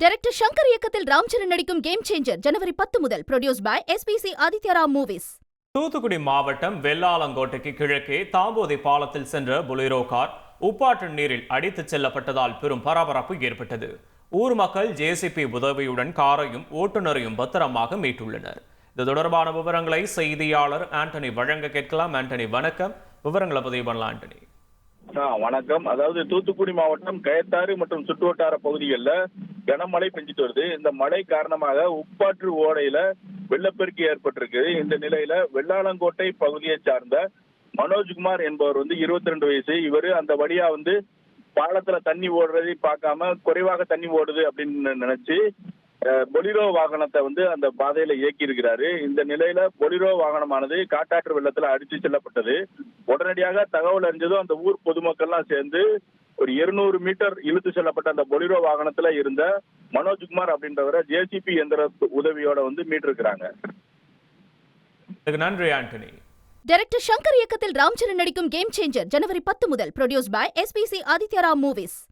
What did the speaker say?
Director Shankar இயக்கத்தில் ராம் சரண் நடிக்கும் game changer ஜனவரி பத்து முதல். Produced by SPC Adityaram movies Thoothukudi மாவட்டம் வெள்ளாளங்கோட்டைக்கு கிழக்கே தாம்போதை பாலத்தில் சென்ற பொலிரோ கார் உப்பாற்று நீரில் அடித்துச் செல்லப்பட்டதால் பெரும் பரபரப்பு ஏற்பட்டது. ஊர் மக்கள் ஜேசிபி உதவியுடன் காரையும் ஓட்டுநரையும் பத்திரமாக மீட்டுள்ளனர். இது தொடர்பான விவரங்களை செய்தியாளர் ஆண்டனி வழங்க கேட்கலாம். ஆண்டனி வணக்கம். விவரங்களை பதிவு பண்ணலாம் ஆண்டனி. வணக்கம். அதாவது தூத்துக்குடி மாவட்டம் கயத்தாறு மற்றும் சுற்றுவட்டார பகுதிகளில் கனமழை பெஞ்சிட்டு வருது. இந்த மழை காரணமாக உப்பாற்று ஓடையில வெள்ளப்பெருக்கு ஏற்பட்டிருக்கு. இந்த நிலையில வெள்ளாளங்கோட்டை பகுதியை சார்ந்த மனோஜ்குமார் என்பவர் வந்து 22 ரெண்டு வயசு. இவர் அந்த வழியா வந்து பாலத்துல தண்ணி ஓடுறதை பார்க்காம குறைவாக தண்ணி ஓடுது அப்படின்னு நினைச்சு அஹ், பொலிரோ வாகனத்தை வந்து அந்த பாதையில இயக்கி இருக்கிறாரு இந்த நிலையில பொலிரோ வாகனமானது காட்டாற்று வெள்ளத்துல அடித்து செல்லப்பட்டது. உடனடியாக தகவல் அறிஞ்சதும் அந்த ஊர் பொதுமக்கள்லாம் சேர்ந்து ஒரு 200 மீட்டர் இழுத்து செல்லப்பட்ட அந்த பொலிரோ வாகனத்துல இருந்த மனோஜ்குமார் அப்படின்றவரை ஜேசிபி எந்திர உதவியோட வந்து மீட்டிருக்கிறாங்க. நன்றி ஆண்டனி. டைரக்டர் சங்கர் இயக்கத்தில் ராம் சரண் நடிக்கும் கேம் சேஞ்சர் ஜனவரி பத்து முதல். Produced by SPC Adityaram movies